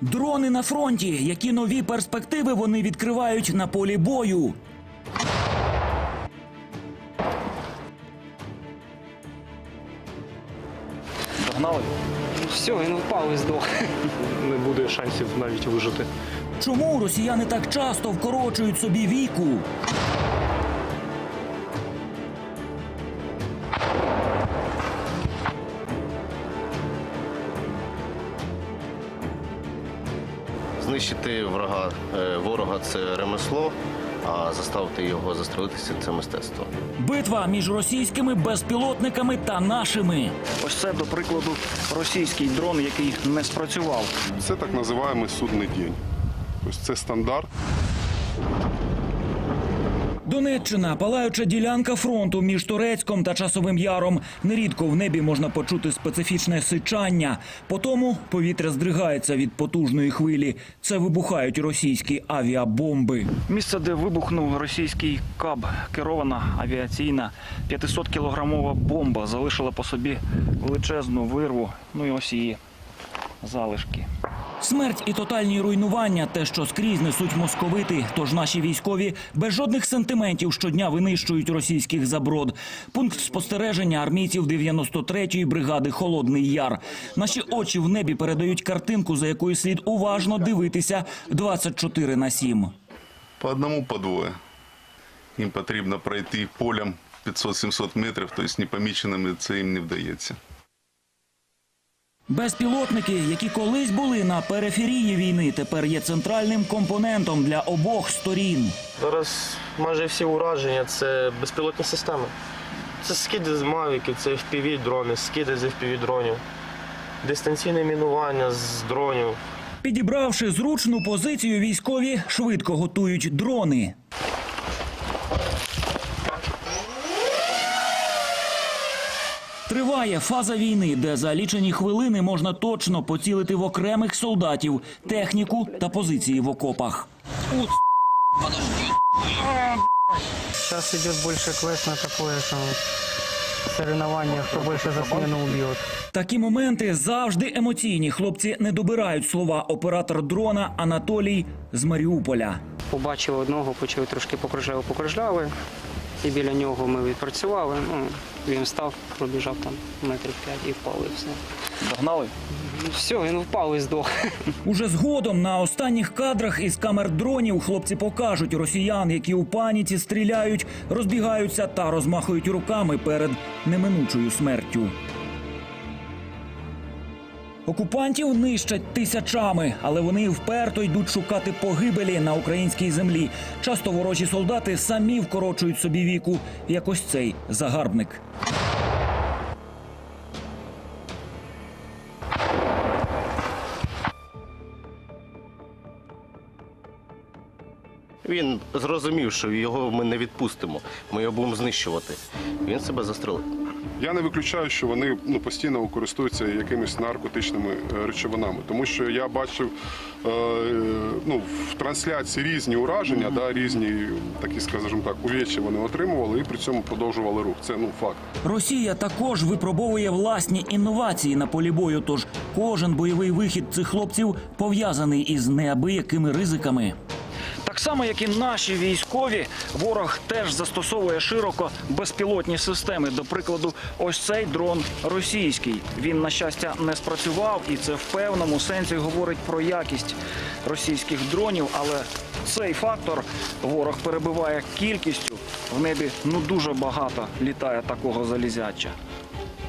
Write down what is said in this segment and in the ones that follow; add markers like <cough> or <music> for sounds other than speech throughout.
Дрони на фронті. Які нові перспективи вони відкривають на полі бою? Догнали? Все, він впав і здох. <laughs> Не буде шансів навіть вижити. Чому росіяни так часто вкорочують собі віку? Знищити врага е, ворога це ремесло, а заставити його застрелитися це мистецтво. Битва між російськими безпілотниками та нашими. Ось це, до прикладу, російський дрон, який не спрацював. Це так називаємо судний день. Тобто це стандарт. Донеччина палаюча ділянка фронту між Турецьком та Часовим Яром. Нерідко в небі можна почути специфічне сичання. Потому повітря здригається від потужної хвилі. Це вибухають російські авіабомби. Місце, де вибухнув російський каб, керована авіаційна 500-кілограмова бомба, залишила по собі величезну вирву. Ну і ось її залишки. Смерть і тотальні руйнування те, що скрізь несуть московити. Тож наші військові без жодних сентиментів щодня винищують російських заброд. Пункт спостереження армійців 93-ї бригади Холодний Яр. Наші очі в небі передають картинку, за якою слід уважно дивитися 24 на 7. По одному, по двоє. Їм потрібно пройти полем 500-700 метрів, тобто непоміченими це їм не вдається. Безпілотники, які колись були на периферії війни, тепер є центральним компонентом для обох сторін. Зараз майже всі ураження це безпілотні системи. Це скиди з мавіків, це fpv дрони, скиди з fpv дронів, дистанційне мінування з дронів. Підібравши зручну позицію, військові швидко готують дрони. Триває фаза війни, де за лічені хвилини можна точно поцілити в окремих солдатів, техніку та позиції в окопах. Сейчас идет больше квест на такое там, соревнование, кто больше за смену убьет. Такі моменти завжди емоційні. Хлопці не добирають слова. Оператор дрона Анатолій з Маріуполя. Побачив одного, почали трошки покружляли, покружляли. І біля нього ми відпрацювали. Ну, він встав, пробіжав там метрів п'ять і впав і все. Догнали? Все, він впав і здох. <laughs> Уже згодом на останніх кадрах із камер дронів хлопці покажуть росіян, які у паніці стріляють, розбігаються та розмахують руками перед неминучою смертю. Окупантів нищать тисячами, але вони вперто йдуть шукати погибелі на українській землі. Часто ворожі солдати самі вкорочують собі віку, як ось цей загарбник. Він зрозумів, що його ми не відпустимо, ми його будемо знищувати. Він себе застрелив. Я не виключаю, що вони ну, постійно користуються якимись наркотичними е, речовинами, тому що я бачив е, ну, в трансляції різні ураження, да, різні такі, скажімо так, увечі вони отримували і при цьому продовжували рух. Це ну факт. Росія також випробовує власні інновації на полі бою. Тож кожен бойовий вихід цих хлопців пов'язаний із неабиякими ризиками. Само, як і наші військові, ворог теж застосовує широко безпілотні системи. До прикладу, ось цей дрон російський. Він, на щастя, не спрацював, і це в певному сенсі говорить про якість російських дронів. Але цей фактор ворог перебиває кількістю. В небі ну дуже багато літає такого залізяча.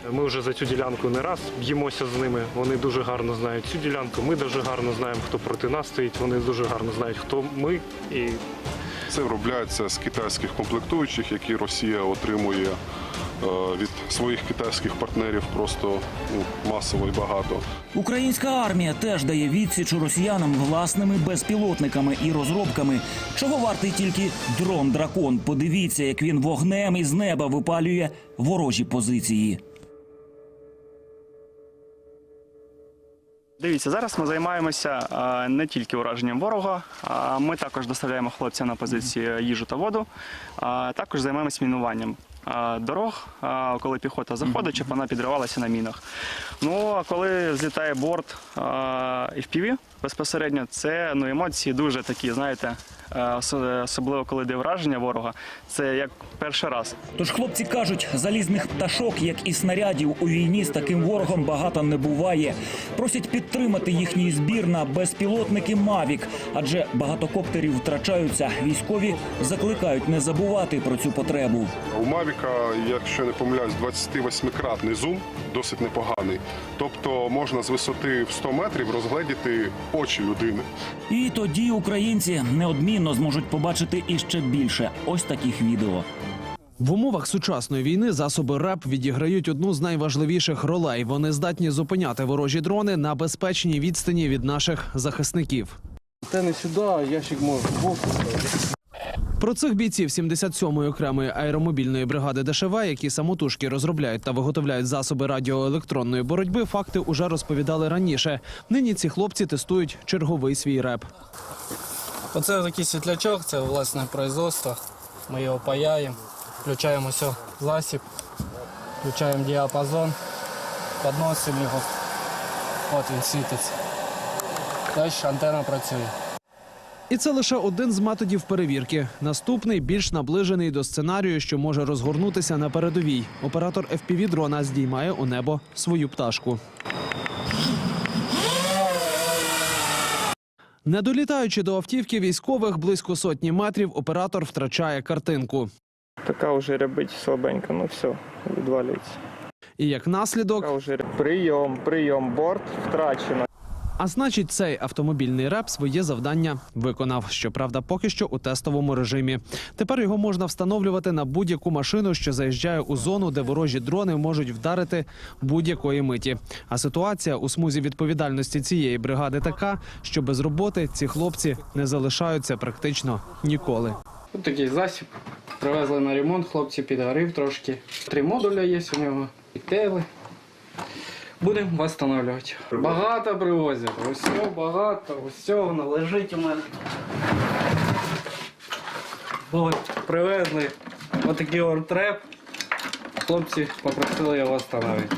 Ми вже за цю ділянку не раз б'ємося з ними. Вони дуже гарно знають цю ділянку. Ми дуже гарно знаємо, хто проти нас стоїть. Вони дуже гарно знають, хто ми. І Це виробляється з китайських комплектуючих, які Росія отримує е, від своїх китайських партнерів просто ну, масово і багато. Українська армія теж дає відсіч росіянам власними безпілотниками і розробками. Чого вартий тільки дрон дракон? Подивіться, як він вогнем із неба випалює ворожі позиції. Дивіться, зараз ми займаємося е, не тільки ураженням ворога, а ми також доставляємо хлопцям на позиції їжу та воду, а також займаємося мінуванням. Дорог, а, коли піхота заходить, щоб вона підривалася на мінах. Ну а коли злітає борт FPV безпосередньо, це ну, емоції дуже такі, знаєте, особливо коли йде враження ворога. Це як перший раз. Тож хлопці кажуть, залізних пташок, як і снарядів у війні з таким ворогом багато не буває. Просять підтримати їхній збір на безпілотники Мавік, адже багато коптерів втрачаються. Військові закликають не забувати про цю потребу. У Мавіка, якщо не помиляюсь, 28-кратний зум досить непоганий. Тобто можна з висоти в 100 метрів розгледіти очі людини. І тоді українці неодмінно зможуть побачити іще більше ось таких відео. В умовах сучасної війни засоби РЕП відіграють одну з найважливіших ролей. Вони здатні зупиняти ворожі дрони на безпечній відстані від наших захисників. Та не сюди, а ящик може. Про цих бійців 77-ї окремої аеромобільної бригади ДШВ, які самотужки розробляють та виготовляють засоби радіоелектронної боротьби, факти уже розповідали раніше. Нині ці хлопці тестують черговий свій реп. Оце такий світлячок, це власне производство. Ми його паяємо, включаємо все, засіб, включаємо діапазон, підносимо його. От він світиться. Далі антенна працює. І це лише один з методів перевірки. Наступний більш наближений до сценарію, що може розгорнутися на передовій. Оператор fpv дрона здіймає у небо свою пташку. Не долітаючи до автівки військових близько сотні метрів, оператор втрачає картинку. Така вже рябить слабенька, ну все, відвалюється. І як наслідок, Така вже прийом, прийом, борт втрачено. А значить, цей автомобільний реп своє завдання виконав. Щоправда, поки що у тестовому режимі. Тепер його можна встановлювати на будь-яку машину, що заїжджає у зону, де ворожі дрони можуть вдарити будь-якої миті. А ситуація у смузі відповідальності цієї бригади така, що без роботи ці хлопці не залишаються практично ніколи. Ось такий засіб. Привезли на ремонт, хлопці підгорів трошки. Три модуля є у нього. І тели. Будемо встановлювати. Багато привозять. усього багато, усього воно лежить у мене. Ось, привезли отакий ортреп. Хлопці попросили його встановити.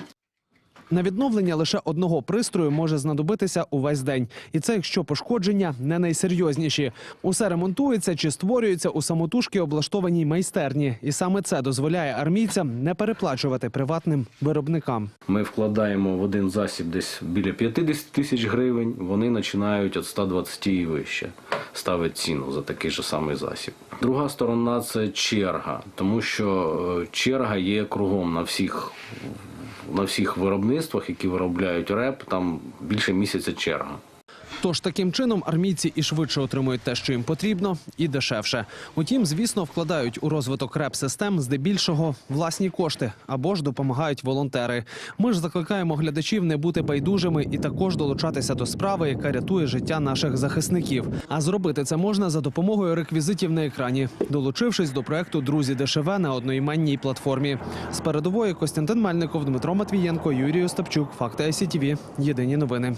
На відновлення лише одного пристрою може знадобитися увесь день, і це якщо пошкодження не найсерйозніші. Усе ремонтується чи створюється у самотужки облаштованій майстерні, і саме це дозволяє армійцям не переплачувати приватним виробникам. Ми вкладаємо в один засіб десь біля 50 тисяч гривень. Вони починають від 120 і вище. Ставить ціну за такий же самий засіб. Друга сторона це черга, тому що е, черга є кругом на всіх. На всіх виробництвах, які виробляють реп, там більше місяця черга. Тож таким чином армійці і швидше отримують те, що їм потрібно, і дешевше. Утім, звісно, вкладають у розвиток реп-систем здебільшого власні кошти або ж допомагають волонтери. Ми ж закликаємо глядачів не бути байдужими і також долучатися до справи, яка рятує життя наших захисників. А зробити це можна за допомогою реквізитів на екрані, долучившись до проекту Друзі ДШВ на одноіменній платформі. З передової Костянтин Мельников, Дмитро Матвієнко, Юрій Остапчук. Факти ICTV. Єдині новини.